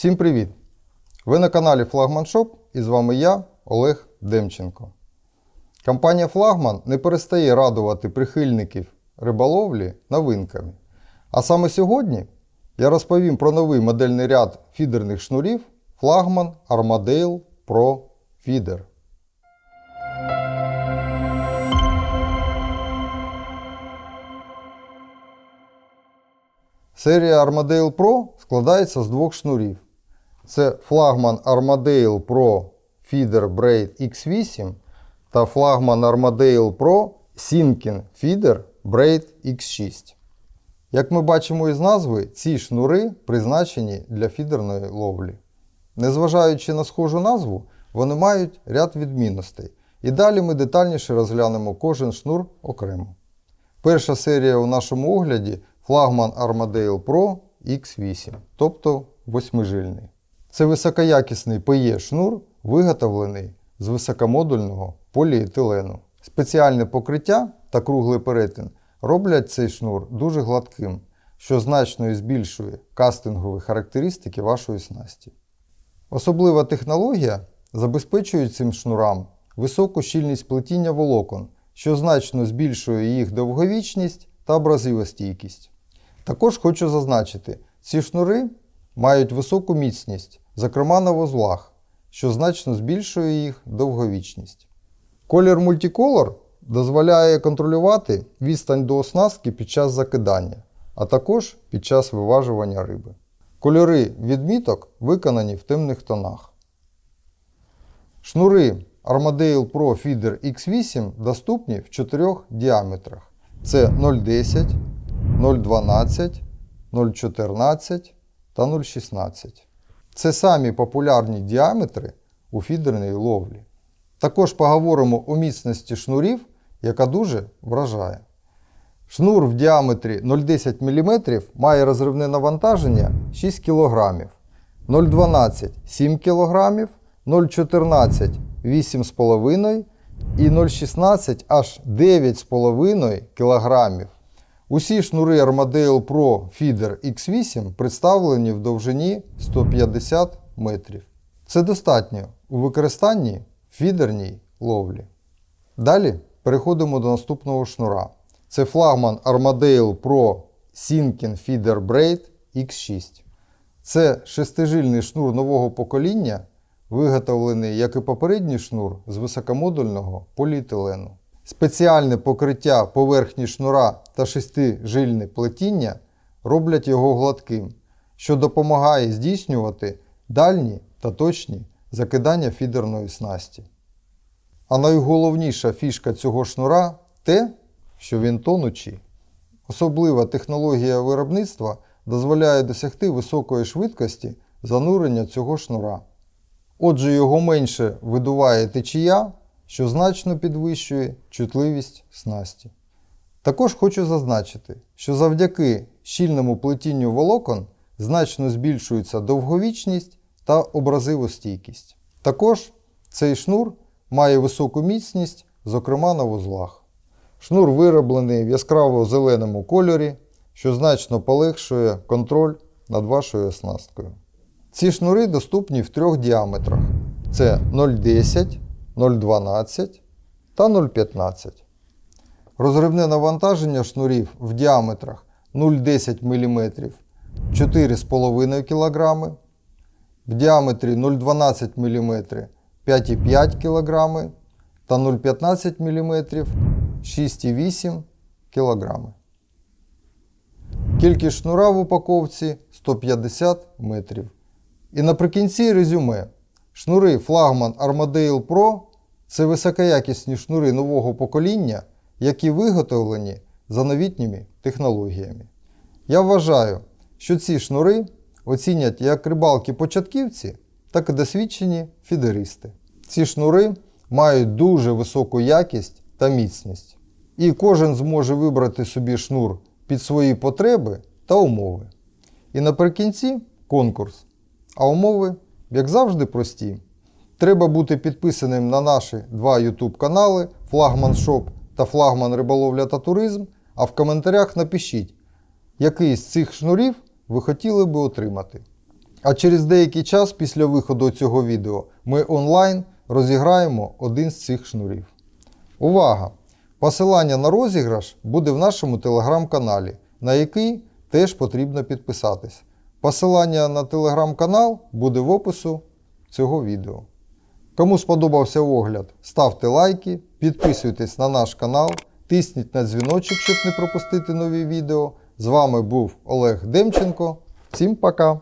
Всім привіт! Ви на каналі Флагман Шоп і з вами я, Олег Демченко. Компанія Флагман не перестає радувати прихильників риболовлі новинками. А саме сьогодні я розповім про новий модельний ряд фідерних шнурів Флагман Armadale Pro Feeder. Серія Armadale Pro складається з двох шнурів. Це флагман Armadale Pro Feeder Braid X8 та флагман Armadale Pro Sinking Feeder Braid X6. Як ми бачимо із назви, ці шнури призначені для фідерної ловлі. Незважаючи на схожу назву, вони мають ряд відмінностей. І далі ми детальніше розглянемо кожен шнур окремо. Перша серія у нашому огляді флагман Armadale Pro X8, тобто восьмижильний. Це високоякісний PE шнур, виготовлений з високомодульного поліетилену. Спеціальне покриття та круглий перетин роблять цей шнур дуже гладким, що значно збільшує кастингові характеристики вашої снасті. Особлива технологія забезпечує цим шнурам високу щільність плетіння волокон, що значно збільшує їх довговічність та абразивостійкість. Також хочу зазначити, ці шнури мають високу міцність, зокрема на вузлах, що значно збільшує їх довговічність. Колір Multicolor дозволяє контролювати відстань до оснастки під час закидання, а також під час виважування риби. Кольори відміток виконані в темних тонах. Шнури Armadale Pro Feeder X8 доступні в чотирьох діаметрах. Це 0,10, 0,12, 0,14 та 0,16. Це самі популярні діаметри у фідерній ловлі. Також поговоримо у міцності шнурів, яка дуже вражає. Шнур в діаметрі 0,10 мм має розривне навантаження 6 кг, 0,12 7 кг, 0,14 8,5 і 0,16 аж 9,5 кг. Усі шнури Armadale Pro Feeder X8 представлені в довжині 150 метрів. Це достатньо у використанні фідерній ловлі. Далі переходимо до наступного шнура. Це флагман Armadale Pro Sinking Feeder Braid X6. Це шестижильний шнур нового покоління, виготовлений, як і попередній шнур, з високомодульного поліетилену. Спеціальне покриття поверхні шнура та шестижильне плетіння роблять його гладким, що допомагає здійснювати дальні та точні закидання фідерної снасті. А найголовніша фішка цього шнура те, що він тонучий. Особлива технологія виробництва дозволяє досягти високої швидкості занурення цього шнура. Отже, його менше видуває течія, що значно підвищує чутливість снасті. Також хочу зазначити, що завдяки щільному плетінню волокон значно збільшується довговічність та образивостійкість. Також цей шнур має високу міцність, зокрема на вузлах. Шнур вироблений в яскраво зеленому кольорі, що значно полегшує контроль над вашою оснасткою. Ці шнури доступні в трьох діаметрах: це 0,10, 0,12 та 0,15. Розривне навантаження шнурів в діаметрах 0,10 мм 4,5 кг, в діаметрі 0,12 мм 5,5 кг та 0,15 мм 6,8 кг. Кількість шнура в упаковці 150 метрів. І наприкінці резюме. Шнури флагман Armadale Pro це високоякісні шнури нового покоління, які виготовлені за новітніми технологіями. Я вважаю, що ці шнури оцінять як рибалки-початківці, так і досвідчені фідеристи. Ці шнури мають дуже високу якість та міцність. І кожен зможе вибрати собі шнур під свої потреби та умови. І наприкінці конкурс. А умови, як завжди, прості. Треба бути підписаним на наші два YouTube канали Флагман Шоп та Флагман Риболовля та Туризм. А в коментарях напишіть, який з цих шнурів ви хотіли би отримати. А через деякий час після виходу цього відео ми онлайн розіграємо один з цих шнурів. Увага! Посилання на розіграш буде в нашому телеграм-каналі, на який теж потрібно підписатись. Посилання на телеграм-канал буде в опису цього відео. Кому сподобався огляд, ставте лайки, підписуйтесь на наш канал, тисніть на дзвіночок, щоб не пропустити нові відео. З вами був Олег Демченко. Всім пока!